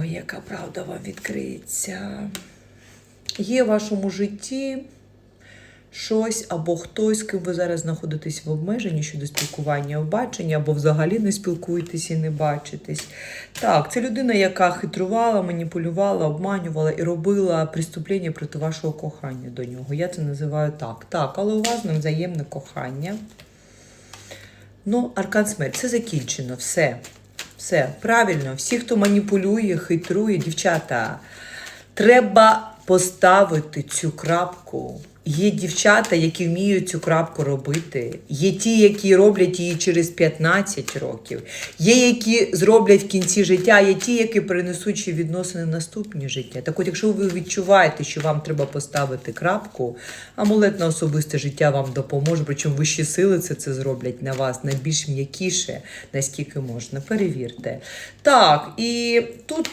Ой, яка правда вам відкриється. Є в вашому житті щось або хтось, ким ви зараз знаходитесь в обмеженні щодо спілкування в баченні, або взагалі не спілкуєтесь і не бачитесь. Так, це людина, яка хитрувала, маніпулювала, обманювала і робила преступлення проти вашого кохання до нього. Я це називаю так. Так, але у вас ним взаємне кохання. Ну, аркан смерть, це закінчено, все. Все, правильно, всі, хто маніпулює, хитрує, дівчата, треба поставити цю крапку. Є дівчата, які вміють цю крапку робити. Є ті, які роблять її через 15 років. Є, які зроблять в кінці життя, є ті, які перенесуть ще відносини в наступні життя. Так от, якщо ви відчуваєте, що вам треба поставити крапку, амулет на особисте життя вам допоможе, причому вищі сили це, це зроблять на вас найбільш м'якіше, наскільки можна. Перевірте. Так, і тут